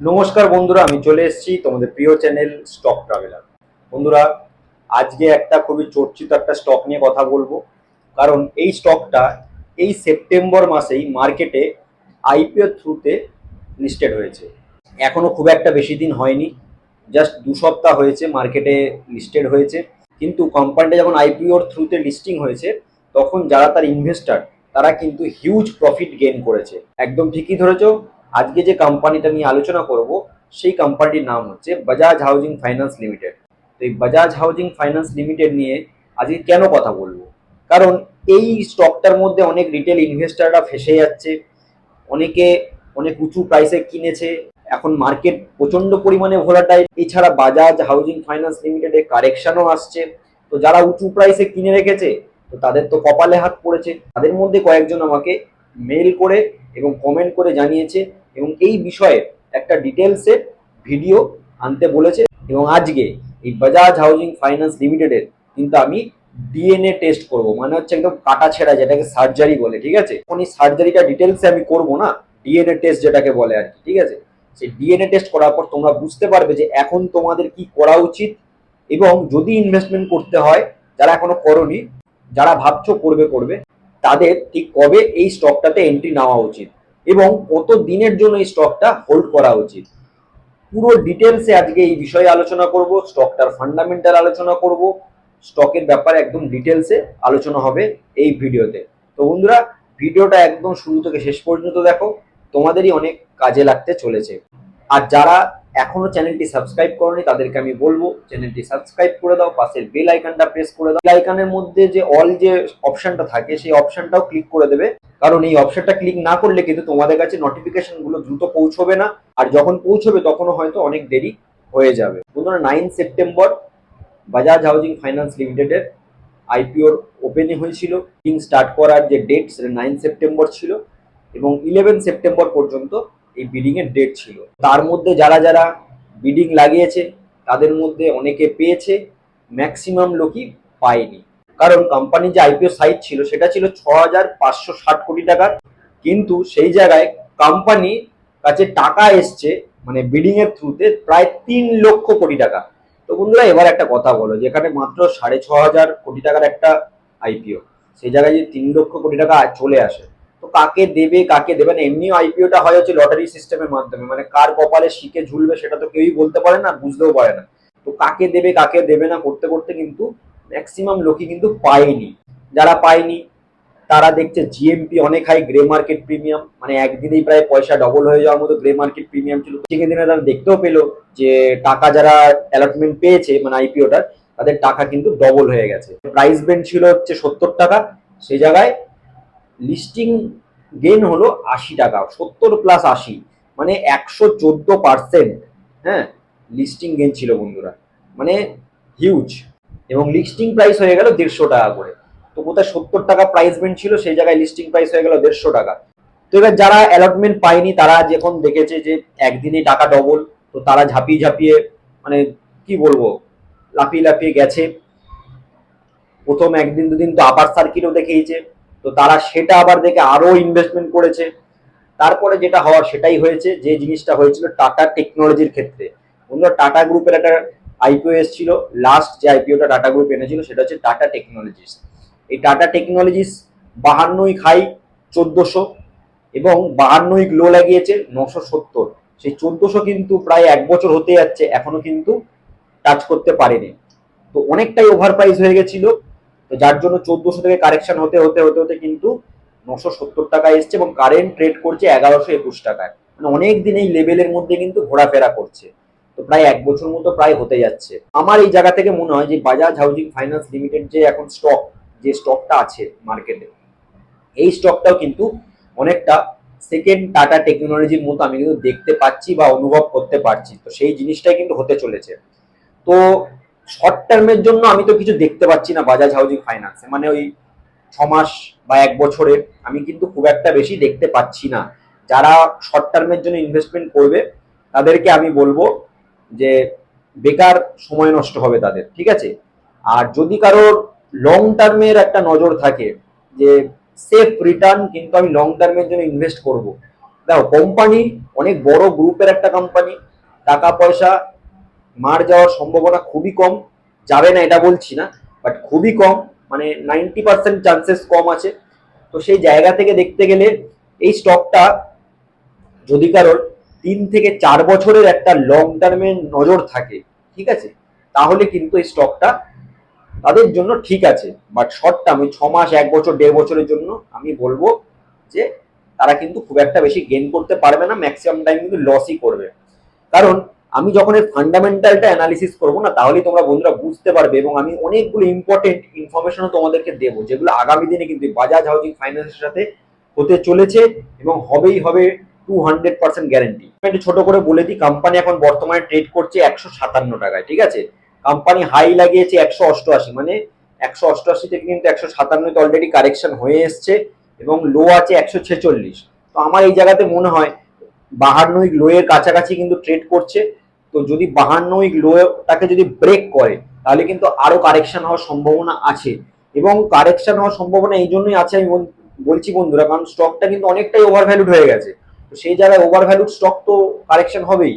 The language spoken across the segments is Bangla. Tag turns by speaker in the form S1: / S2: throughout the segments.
S1: নমস্কার বন্ধুরা, আমি চলে এসেছি তোমাদের প্রিয় চ্যানেল স্টক ট্রাভেলার। বন্ধুরা, আজকে একটা খুবই চর্চিত একটা স্টক নিয়ে কথা বলব। কারণ এই স্টকটা এই সেপ্টেম্বর মাসেই মার্কেটে আইপিও থ্রুতে লিস্টেড হয়েছে। এখনও খুব একটা বেশি দিন হয়নি, জাস্ট দু সপ্তাহ হয়েছে মার্কেটে লিস্টেড হয়েছে। কিন্তু কোম্পানিটা যখন আইপিওর থ্রুতে লিস্টিং হয়েছে, তখন যারা তার ইনভেস্টার, তারা কিন্তু হিউজ প্রফিট গেইন করেছে। একদম ঠিকই ধরেছো আজকে যে কোম্পানিটা নিয়ে আলোচনা করব, সেই কোম্পানিটির নাম হচ্ছে বাজাজ হাউজিং ফাইন্যান্স লিমিটেড তো এই বাজাজ হাউজিং ফাইন্যান্স লিমিটেড নিয়ে আজকে কেন কথা বলব? কারণ এই স্টকটার মধ্যে অনেক রিটেল ইনভেস্টাররা ফেসে যাচ্ছে, অনেকে অনেক উঁচু প্রাইসে কিনেছে, এখন মার্কেট প্রচণ্ড পরিমাণে ভোলাটাইল এছাড়া বাজাজ হাউজিং ফাইন্যান্স লিমিটেডে কারেকশনও আসছে। তো যারা উঁচু প্রাইসে কিনে রেখেছে, তো তাদের তো কপালে হাত পড়েছে। তাদের মধ্যে কয়েকজন আমাকে মেল করে এবং কমেন্ট করে জানিয়েছে এবং এই বিষয়ে একটা ডিটেলসে ভিডিও আনতে বলেছে এবং আজকে এই বাজাজ হাউজিং ফাইন্যান্স লিমিটেডের কিন্তু আমি ডিএনএ টেস্ট করব। মানে হচ্ছে একদম কাটা ছেঁড়া, যেটাকে সার্জারি বলে, ঠিক আছে? এখন এই সার্জারিটা ডিটেলসে আমি করব না ডিএনএ টেস্ট যেটাকে বলে আর কি, ঠিক আছে? সেই ডিএনএ টেস্ট করার পর তোমরা বুঝতে পারবে যে এখন তোমাদের কি করা উচিত এবং যদি ইনভেস্টমেন্ট করতে হয়, যারা এখনও করনি, যারা ভাবছ করবে করবে, তাদের ঠিক কবে এই স্টকটাতে এন্ট্রি নেওয়া উচিত? এবং কত দিনের জন্য এই স্টকটা হোল্ড করা উচিত। পুরো ডিটেলসে আজকে এই বিষয়ে আলোচনা করব স্টকটার ফান্ডামেন্টাল আলোচনা করব স্টকের ব্যাপারে একদম ডিটেলসে আলোচনা হবে এই ভিডিওতে। তো বন্ধুরা, ভিডিওটা একদম শুরু থেকে শেষ পর্যন্ত দেখো, তোমাদেরই অনেক কাজে লাগতে চলেছে। আর যারা এখনও চ্যানেলটি সাবস্ক্রাইব করনি, তাদেরকে আমি বলব, চ্যানেলটি সাবস্ক্রাইব করে দাও, পাশের বেল আইকনটা প্রেস করে দাও। আইকনের মধ্যে যে অল যে অপশনটা থাকে, সেই অপশনটাও ক্লিক করে দেবে। কারণ এই অপশনটা ক্লিক না করলে কিন্তু তোমাদের কাছে নোটিফিকেশনগুলো দ্রুত পৌঁছবে না। আর যখন পৌঁছবে, তখনও হয়তো অনেক দেরি হয়ে যাবে। বন্ধুরা nine September Bajaj housing finance লিমিটেডের আইপিওর ওপেনিং হয়েছিল। কিং স্টার্ট করার যে ডেট সেটা নাইন সেপ্টেম্বর ছিল। এবং ইলেভেন সেপ্টেম্বর পর্যন্ত এই বিডিং এর ডেট ছিল। তার মধ্যে যারা যারা বিডিং লাগিয়েছে, তাদের মধ্যে অনেকে পেয়েছে ম্যাক্সিমাম লোকই পায়নি। কারণ কোম্পানির যে আইপিও সাইট ছিল, সেটা ছিল ছ হাজার পাঁচশো ষাট কোটি টাকার। কিন্তু সেই জায়গায় কোম্পানি কাছে টাকা এসছে মানে বিডিং এর থ্রুতে প্রায় তিন লক্ষ কোটি টাকা। তো বন্ধুরা, এবার একটা কথা বলো, যেখানে মাত্র সাড়ে ছ হাজার কোটি টাকার একটা আইপিও সেই জায়গায় যদি তিন লক্ষ কোটি টাকা চলে আসে কাকে দেবে কাকে দেবে না, এমনিও আইপিওটা হয় হচ্ছে লটারি সিস্টেমের মাধ্যমে। মানে কার কপালে শিখে ঝুলবে সেটা তো কেউই বলতে পারে না, বুঝতেও পারে না। তো কাকে দেবে কাকে দেবে না, করতে করতে কিন্তু ম্যাক্সিমাম লোকই কিন্তু পায়নি। যারা পায়নি, তারা দেখছে জিএমপি অনেক হাই গ্রে মার্কেট প্রিমিয়াম মানে একদিনেই প্রায় পয়সা ডবল হয়ে যাওয়ার মতো গ্রে মার্কেট প্রিমিয়াম ছিল। সেখানে দিনে তারা দেখতেও পেল যে টাকা যারা অ্যালটমেন্ট পেয়েছে মানে আইপিওটার তাদের টাকা কিন্তু ডবল হয়ে গেছে। প্রাইস বেন্ড ছিল হচ্ছে সত্তর টাকা, সেই জায়গায় লিস্টিং গেন হলো আশি টাকা, সত্তর প্লাস আশি মানে একশো চোদ্দ পার্সেন্ট হ্যাঁ? লিস্টিং গেন ছিল বন্ধুরা মানে হিউজ এবং লিস্টিং প্রাইস হয়ে গেল দেড়শো টাকা করে। তো কোথায় সত্তর টাকা প্রাইস বেন্ড ছিল, সেই জায়গায় লিস্টিং প্রাইস হয়ে গেল দেড়শো টাকা। তো এবার যারা অ্যালটমেন্ট পায়নি, তারা যখন দেখেছে যে একদিনে টাকা ডবল তো তারা ঝাঁপিয়ে ঝাঁপিয়ে মানে কি বলব, লাফিয়ে লাফিয়ে গেছে। প্রথম একদিন দুদিন তো আপার সার্কিটও দেখিয়েছে। তো তারা সেটা আবার দেখে আরও ইনভেস্টমেন্ট করেছে। তারপরে যেটা হওয়ার সেটাই হয়েছে, যে জিনিসটা হয়েছিল টাটা টেকনোলজির ক্ষেত্রে। বন্ধুরা টাটা গ্রুপের একটা আইপিও এসেছিল লাস্ট যে আইপিওটা টাটা গ্রুপ এনেছিল, সেটা হচ্ছে টাটা টেকনোলজিস। এই টাটা টেকনোলজিস বাহান্নই খাই চোদ্দোশো এবং বাহান্নই গ্লো লাগিয়েছে নশো সত্তর। সেই চোদ্দোশো কিন্তু প্রায় এক বছর হতে যাচ্ছে, এখনও কিন্তু টাচ করতে পারেনি। তো অনেকটাই ওভার প্রাইস হয়ে গেছিল। তো যার জন্য চোদ্দোশো থেকে কারেকশন হতে হতে হতে হতে কিন্তু নশো সত্তর টাকা এসছে এবং কারেন্ট ট্রেড করছে এগারোশো একুশ টাকায়। মানে অনেক দিন এই লেভেলের মধ্যে কিন্তু ঘোরাফেরা করছে। তো প্রায় এক বছর মতো প্রায় হতে যাচ্ছে। আমার এই জায়গা থেকে মনে হয় যে বাজাজ হাউজিং ফাইন্যান্স লিমিটেড যে এখন স্টক যে স্টকটা আছে মার্কেটে এই স্টকটাও কিন্তু অনেকটা সেকেন্ড টাটা টেকনোলজির মতো আমি কিন্তু দেখতে পাচ্ছি বা অনুভব করতে পারছি। তো সেই জিনিসটাই কিন্তু হতে চলেছে। তো শর্ট টার্মের জন্য আমি তো কিছু দেখতে পাচ্ছি না বাজাজ হাউজিং ফাইন্যান্সে মানে ওই ছ মাস বা এক বছরের আমি কিন্তু খুব একটা বেশি দেখতে পাচ্ছি না। যারা শর্ট টার্মের জন্য ইনভেস্টমেন্ট করবে, তাদেরকে আমি বলব যে বেকার সময় নষ্ট হবে তাদের, ঠিক আছে? আর যদি কারোর লং টার্মের একটা নজর থাকে যে সেফ রিটার্ন কিন্তু আমি লং টার্মের জন্য ইনভেস্ট করব। দেখো কোম্পানি অনেক বড় গ্রুপের একটা কোম্পানি টাকা পয়সা মার যাওয়ার সম্ভাবনা খুবই কম, যাবে না এটা বলছি না বাট খুবই কম মানে নাইনটি পার্সেন্ট চান্সেস কম আছে। তো সেই জায়গা থেকে দেখতে গেলে এই স্টকটা যদি কারোর তিন থেকে চার বছরের একটা লং টার্মের নজর থাকে, ঠিক আছে? তাহলে কিন্তু এই স্টকটা তাদের জন্য ঠিক আছে। বাট শর্ট টার্ম ছ মাস, এক বছর, দেড় বছরের জন্য আমি বলব যে তারা কিন্তু খুব একটা বেশি গেন করতে পারবে না ম্যাক্সিমাম টাইম কিন্তু লসই করবে। কারণ আমি যখন এর ফান্ডামেন্টালটা অ্যানালিসিস করব না, তাহলেই তোমরা বন্ধুরা বুঝতে পারবে এবং আমি অনেকগুলো ইম্পর্টেন্ট ইনফরমেশনও তোমাদেরকে দেবো, যেগুলো আগামী দিনে কিন্তু বাজাজ হাউজিং ফাইন্যান্সের সাথে হতে চলেছে এবং হবেই হবে টু হান্ড্রেড পার্সেন্ট গ্যারেন্টি একটু ছোট করে বলে দিই কোম্পানি এখন বর্তমানে ট্রেড করছে একশো সাতান্ন টাকায়, ঠিক আছে? কোম্পানি হাই লাগিয়েছে একশো অষ্টআশি মানে একশো অষ্টআশি থেকে কিন্তু একশো সাতান্নতে অলরেডি কারেকশন হয়ে এসছে এবং লো আছে একশো ছেচল্লিশ। তো আমার এই জায়গাতে মনে হয় বাহান্ন লোয়ের কাছাকাছি কিন্তু ট্রেড করছে। তো যদি বাহান্ন উইক লোটাকে যদি ব্রেক করে, তাহলে কিন্তু আরও কারেকশন হওয়ার সম্ভাবনা আছে। এবং কারেকশন হওয়ার সম্ভাবনা এই জন্যই আছে আমি বলছি বন্ধুরা, কারণ স্টকটা কিন্তু অনেকটাই ওভার ভ্যালুড হয়ে গেছে। তো সেই জায়গায় ওভার ভ্যালুড স্টক তো কারেকশন হবেই।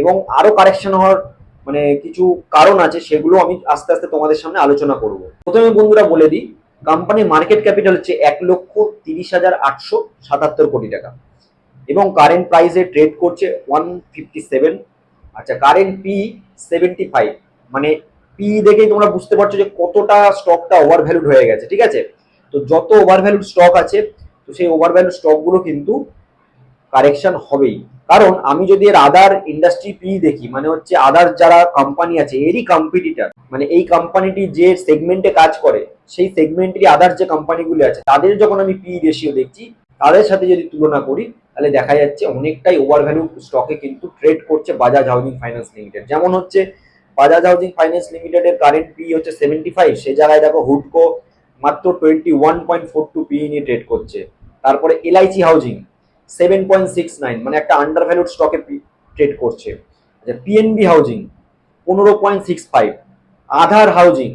S1: এবং আরও কারেকশন হওয়ার মানে কিছু কারণ আছে, সেগুলো আমি আস্তে আস্তে তোমাদের সামনে আলোচনা করব। প্রথমে বন্ধুরা বলে দিই কোম্পানির মার্কেট ক্যাপিটাল হচ্ছে এক লক্ষ তিরিশ হাজার আটশো সাতাত্তর কোটি টাকা। এবং কারেন্ট প্রাইসে ট্রেড করছে ওয়ান ফিফটি সেভেন আচ্ছা কারেন্ট পি সেভেন্টি ফাইভ মানে পি দেখেই তোমরা বুঝতে পারছ যে কতটা স্টকটা ওভার ভ্যালুড হয়ে গেছে, ঠিক আছে? তো যত ওভার ভ্যালুড স্টক আছে, তো সেই ওভার ভ্যালুড স্টকগুলো কিন্তু কারেকশন হবেই। কারণ আমি যদি এর আদার ইন্ডাস্ট্রি পি দেখি মানে হচ্ছে আদার যারা কোম্পানি আছে, এরই কম্পিটিটার মানে এই কোম্পানিটি যে সেগমেন্টে কাজ করে, সেই সেগমেন্টেরই আদার যে কোম্পানিগুলি আছে, তাদের যখন আমি পি রেশিও দেখছি, তাদের সাথে যদি তুলনা করি তাহলে দেখা যাচ্ছে অনেকটাই ওভার ভ্যালু স্টকে কিন্তু ট্রেড করছে বাজাজ হাউজিং ফাইন্যান্স লিমিটেড যেমন হচ্ছে বাজাজ হাউজিং ফাইন্যান্স লিমিটেডের কারেন্ট পি হচ্ছে সেভেন্টি ফাইভ সে জায়গায় দেখো হুডকো মাত্র twenty one point four two P নিয়ে ট্রেড করছে। তারপরে LIC housing seven point six nine মানে একটা আন্ডার ভ্যালুড স্টকে ট্রেড করছে। আচ্ছা পিএনবি হাউজিং পনেরো point six five Aadhaar housing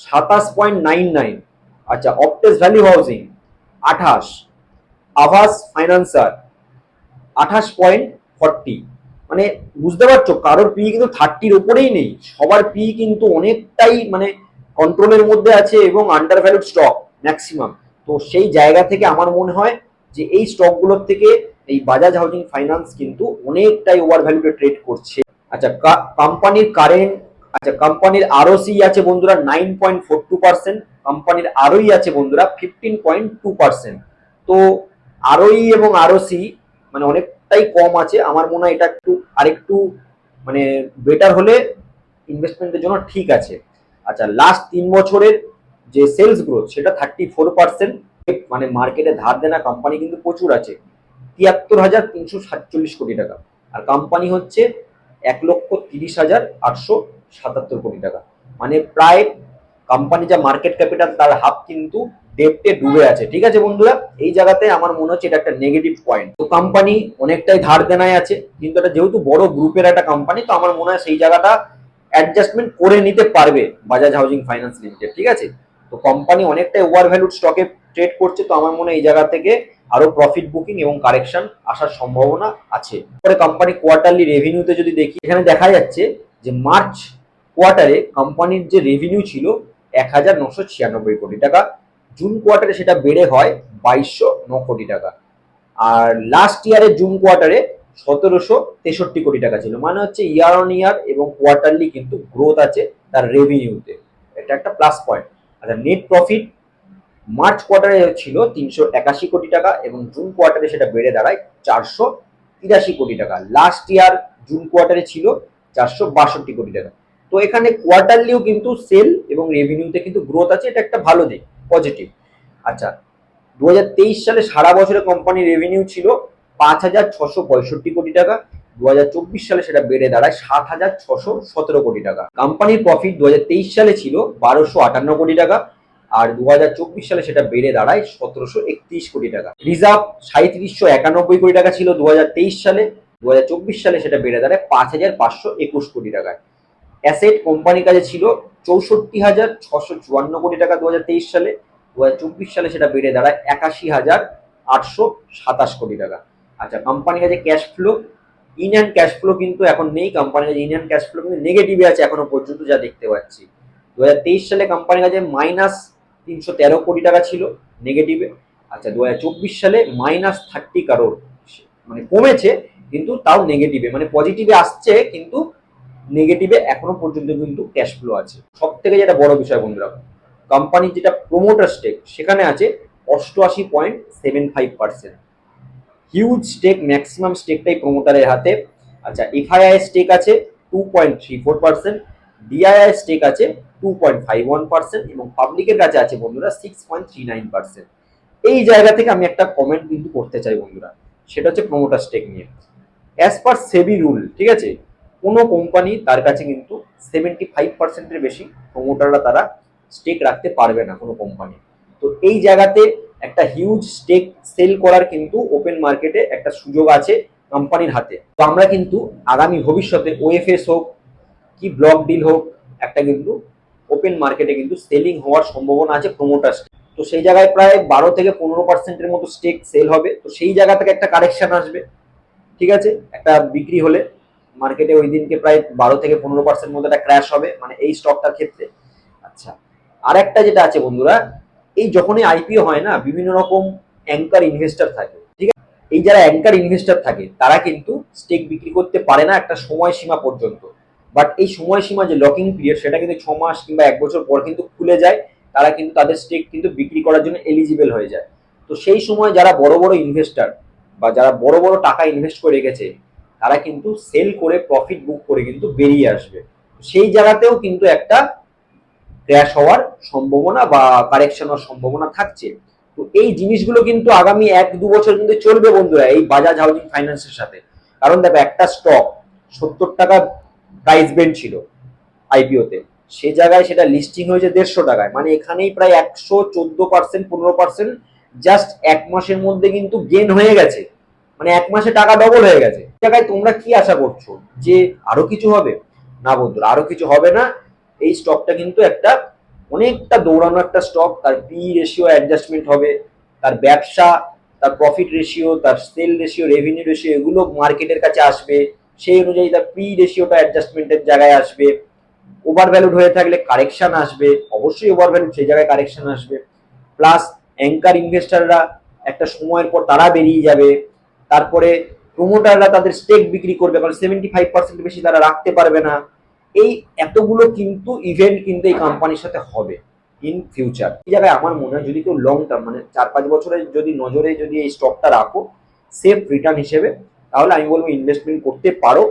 S1: সাতাশ পয়েন্ট নাইন নাইন আচ্ছা অপটেস ভ্যালি হাউজিং আঠাশ আভাস ফাইন্যান্সার আঠাশ পয়েন্ট ফর্টি। মানে বুঝতে পারছ, কারোর পি কিন্তু থার্টির ওপরেই নেই। সবার পি কিন্তু অনেকটাই মানে কন্ট্রোলের মধ্যে আছে এবং আন্ডার ভ্যালুড স্টক ম্যাক্সিমাম তো সেই জায়গা থেকে আমার মনে হয় যে এই স্টকগুলোর থেকে এই বাজাজ হাউজিং ফাইন্যান্স কিন্তু অনেকটাই ওভার ভ্যালুতে ট্রেড করছে। আচ্ছা কোম্পানির কারেন্ট আচ্ছা কোম্পানির আরওসি আছে বন্ধুরা nine point four two percent কোম্পানির আরওই আছে বন্ধুরা ফিফটিন পয়েন্ট টু পার্সেন্ট তো আরওই এবং আরওসি মানে অনেকটাই কম আছে। আমার মনে হয় এটা একটু, আরেকটু মানে বেটার হলে ইনভেস্টমেন্টের জন্য ঠিক আছে। আচ্ছা লাস্ট তিন বছরের যে সেলস গ্রোথ সেটা থার্টি ফোর পার্সেন্ট মানে মার্কেটে ধার দেনা কোম্পানি কিন্তু প্রচুর আছে। তিয়াত্তর হাজার তিনশো সাতচল্লিশ কোটি টাকা। আর কোম্পানি হচ্ছে এক লক্ষ তিরিশ হাজার আটশো সাতাত্তর কোটি টাকা। মানে প্রায় কোম্পানি যা মার্কেট ক্যাপিটাল তার হাফ কিন্তু ডেপটে ডুবে আছে। ঠিক আছে বন্ধুরা? এই জায়গাতে আমার মনে হচ্ছে এটা একটা নেগেটিভ পয়েন্ট তো কোম্পানি অনেকটাই ধার দেনায় আছে, কিন্তু এটা যেহেতু বড় গ্রুপের একটা কোম্পানি তো আমার মনে হয় সেই জায়গাটা অ্যাডজাস্টমেন্ট করে নিতে পারবে বাজাজ হাউজিং ফাইন্যান্স লিমিটেড ঠিক আছে? তো কোম্পানি অনেকটাই ওভার ভ্যালুড স্টকে ট্রেড করছে, তো আমার মনে হয় এই জায়গা থেকে আরও প্রফিট বুকিং এবং কারেকশন আসার সম্ভাবনা আছে। পরে কোম্পানি কোয়ার্টারলি রেভিনিউতে যদি দেখি, এখানে দেখা যাচ্ছে যে মার্চ কোয়ার্টারে কোম্পানির যে রেভিনিউ ছিল, এক হাজার নশো ছিয়ানব্বই কোটি টাকা। জুন কোয়ার্টারে সেটা বেড়ে হয় বাইশশো ন কোটি টাকা। আর লাস্ট ইয়ারের জুন কোয়ার্টারে সতেরোশো তেষট্টি কোটি টাকা ছিল। মানে হচ্ছে ইয়ার অন ইয়ার এবং কোয়ার্টারলি কিন্তু গ্রোথ আছে তার রেভিনিউতে এটা একটা প্লাস পয়েন্ট আচ্ছা নেট প্রফিট মার্চ কোয়ার্টারে ছিল তিনশো একাশি কোটি টাকা এবং জুন কোয়ার্টারে সেটা বেড়ে দাঁড়ায় চারশো তিরাশি কোটি টাকা। লাস্ট ইয়ার জুন কোয়ার্টারে ছিল চারশো বাষট্টি কোটি টাকা। তো এখানে কোয়ার্টারলিও কিন্তু সেল এবং রেভিনিউতে কিন্তু গ্রোথ আছে। এটা একটা ভালো দিক। পজিটিভ আচ্ছা দুহাজার তেইশ সালে সারা বছরে কোম্পানির রেভিনিউ ছিল পাঁচ হাজার ছশো পঁয়ষট্টি কোটি টাকা। দুহাজার চব্বিশ সালে সেটা বেড়ে দাঁড়ায় সাত হাজার ছশো সতেরো কোটি টাকা। কোম্পানির প্রফিট দুহাজার তেইশ সালে ছিল বারোশো আটান্ন কোটি টাকা আর দু হাজার চব্বিশ সালে সেটা বেড়ে দাঁড়ায় সতেরোশো একত্রিশ কোটি টাকা। রিজার্ভ সাঁত্রিশশো একানব্বই কোটি টাকা ছিল দু হাজার তেইশ সালে। দু হাজার চব্বিশ সালে সেটা বেড়ে দাঁড়ায় পাঁচ হাজার পাঁচশো একুশ কোটি টাকায়। অ্যাসেট কোম্পানির কাছে ছিল চৌষট্টি হাজার ছশো চুয়ান্ন কোটি টাকা দু হাজার তেইশ সালে। দু সালে সেটা বেড়ে দাঁড়ায় একাশি হাজার আটশো সাতাশ কোটি টাকা। আচ্ছা কোম্পানির কাছে cash flow in cash flow কিন্তু এখন নেই। কোম্পানির কাছে ইন ক্যাশ ফ্লো কিন্তু নেগেটিভে আছে এখনও পর্যন্ত যা দেখতে পাচ্ছি। দু হাজার তেইশ সালে কোম্পানির কাছে মাইনাস তিনশো তেরো কোটি টাকা ছিল নেগেটিভে আচ্ছা দু হাজার চব্বিশ সালে মাইনাস থার্টি কারোর মানে কমেছে, কিন্তু তাও নেগেটিভে মানে পজিটিভে আসছে, কিন্তু নেগেটিভে এখনও পর্যন্ত কিন্তু ক্যাশ ফ্লো আছে। সব থেকে যেটা বড় বিষয় বন্ধুরা কোম্পানির যেটা প্রোমোটার স্টেক সেখানে আছে অষ্টআশি point seven five percent huge stake maximum স্টেকটাই প্রোমোটারের হাতে। আচ্ছা এফআইআই স্টেক আছে two point three four percent DII stake আছে two point five one percent এবং পাবলিকের কাছে আছে বন্ধুরা six point three nine percent এই জায়গা থেকে আমি একটা কমেন্ট কিন্তু করতে চাই বন্ধুরা, সেটা হচ্ছে প্রোমোটার স্টেক নিয়ে। অ্যাজ পার সেবি রুল ঠিক আছে? কোনো কোম্পানি তার কাছে কিন্তু সেভেন্টি ফাইভ পার্সেন্টের বেশি প্রোমোটাররা তারা স্টেক রাখতে পারবে না কোনো কোম্পানি তো এই জায়গাতে একটা হিউজ স্টেক সেল করার কিন্তু ওপেন মার্কেটে একটা সুযোগ আছে কোম্পানির হাতে। তো আমরা কিন্তু আগামী ভবিষ্যতে ওএফএস হোক, কি ব্লক ডিল হোক, একটা কিন্তু ওপেন মার্কেটে কিন্তু সেলিং হওয়ার সম্ভাবনা আছে প্রোমোটার তো সেই জায়গায় প্রায় বারো থেকে পনেরো পার্সেন্টের মতো স্টেক সেল হবে। তো সেই জায়গা থেকে একটা কারেকশন আসবে, ঠিক আছে? একটা বিক্রি হলে মার্কেটে ওই দিনকে প্রায় বারো থেকে পনেরো পার্সেন্ট মতো একটা ক্র্যাশ হবে মানে এই স্টকটার ক্ষেত্রে। আচ্ছা আর একটা যেটা আছে বন্ধুরা, এই যখনই আইপিও হয় না, বিভিন্ন রকম অ্যাঙ্কার ইনভেস্টর থাকে, ঠিক আছে? এই যারা অ্যাঙ্কার ইনভেস্টর থাকে, তারা কিন্তু স্টেক বিক্রি করতে পারে না একটা সময়সীমা পর্যন্ত। বাট এই সময়সীমা যে লকিং পিরিয়ড সেটা কিন্তু ছ মাস কিংবা এক বছর পর কিন্তু খুলে যায়, তারা কিন্তু তাদের স্টেক কিন্তু বিক্রি করার জন্য এলিজিবল হয়ে যায়। তো সেই সময় যারা বড় বড় ইনভেস্টার বা যারা বড় বড় টাকা ইনভেস্ট করে রেখেছে তারা কিন্তু সেল করে প্রফিট বুক করে কিন্তু বেরিয়ে আসবে। সেই জায়গাতেও কিন্তু একটা ক্র্যাশ হওয়ার সম্ভাবনা বা কারেকশন হওয়ার সম্ভাবনা থাকছে। তো এই জিনিসগুলো কিন্তু আগামী এক দু বছর কিন্তু চলবে বন্ধুরা, এই বাজাজ হাউজিং ফাইন্যান্সের সাথে। কারণ দেখো, একটা স্টক সত্তর টাকা প্রাইস বেন্ড ছিল আইপিওতে সে জায়গায় সেটা লিস্টিং হয়েছে দেড়শো টাকায়। মানে এখানেই প্রায় একশো চোদ্দ পার্সেন্ট পনেরো পার্সেন্ট জাস্ট এক মাসের মধ্যে কিন্তু গেন হয়ে গেছে। মানে এক মাসে টাকা ডবল হয়ে গেছে। জায়গায় তোমরা কি আশা করছ? যে আরও কিছু হবে? না বন্ধুরা, আরও কিছু হবে না। এই স্টকটা কিন্তু একটা অনেকটা দৌড়ানো একটা স্টক তার পি রেশিও অ্যাডজাস্টমেন্ট হবে, তার ব্যবসা, তার প্রফিট রেশিও তার সেল রেশিও রেভিনিউ রেশিও এগুলো মার্কেটের কাছে আসবে। সেই অনুযায়ী তার পি রেশিওটা অ্যাডজাস্টমেন্টের জায়গায় আসবে। ওভার ভ্যালুড হয়ে থাকলে কারেকশন আসবে। অবশ্যই ওভার ভ্যালুড সেই জায়গায় কারেকশন আসবে। প্লাস অ্যাঙ্কার ইনভেস্টাররা একটা সময়ের পর তারা বেরিয়ে যাবে। তারপরে প্রোমোটাররা তাদের স্টেক বিক্রি করবে, কারণ সেভেন্টি ফাইভ পার্সেন্ট বেশি তারা রাখতে পারবে না। এই এতগুলো কিন্তু ইভেন্ট কিন্তু এই কোম্পানির সাথে হবে ইন ফিউচার এই জায়গায় আমার মনে হয় যদি কেউ লং টার্ম মানে চার পাঁচ বছরের যদি নজরে যদি এই স্টকটা রাখো সেফ রিটার্ন হিসেবে, তাহলে আমি বলব ইনভেস্টমেন্ট করতে পারো।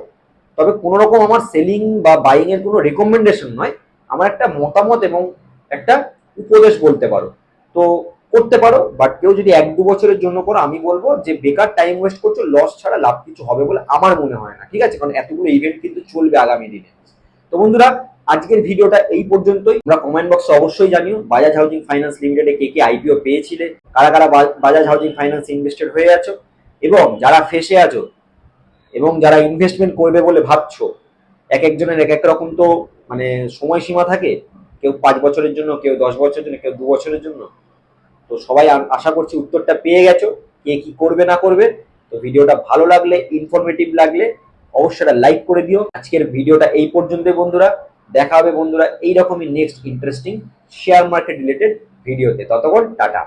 S1: তবে কোনো রকম আমার সেলিং বা বাইং এর কোনো রেকমেন্ডেশন নয়। আমার একটা মতামত এবং একটা উপদেশ বলতে পারো। তো করতে পারো বাট কেউ যদি এক দু বছরের জন্য করো, আমি বলব যে বেকার টাইম ওয়েস্ট করছ লস ছাড়া লাভ কিছু হবে বলে আমার মনে হয় না, ঠিক আছে? কারণ এতগুলো ইভেন্ট কিন্তু চলবে আগামী দিনে। তো বন্ধুরা, আজকের ভিডিওটা এই পর্যন্তই। তোমরা কমেন্ট বক্সে অবশ্যই জানিও বাজাজ হাউজিং ফাইন্যান্স লিমিটেডে কে কে আইপিও পেয়েছিলে, কারা কারা বাজাজ হাউজিং ফাইন্যান্স ইনভেস্টেড হয়ে আছো, এবং যারা ফেসে আছো, এবং যারা ইনভেস্টমেন্ট করবে বলে ভাবছ, এক একজনের এক এক রকম তো মানে সময়সীমা থাকে, কেউ পাঁচ বছরের জন্য, কেউ দশ বছরের জন্য, কেউ দু বছরের জন্য তো সবাই আশা করছি উত্তরটা পেয়ে গেছো, কে কি করবে না করবে। তো ভিডিওটা ভালো লাগলে ইনফরমেটিভ লাগলে, অবশ্যই লাইক করে দিও। আজকের ভিডিওটা এই পর্যন্তই বন্ধুরা। দেখা হবে বন্ধুরা, এইরকমই next interesting share market related ভিডিওতে। ততক্ষণ, টাটা।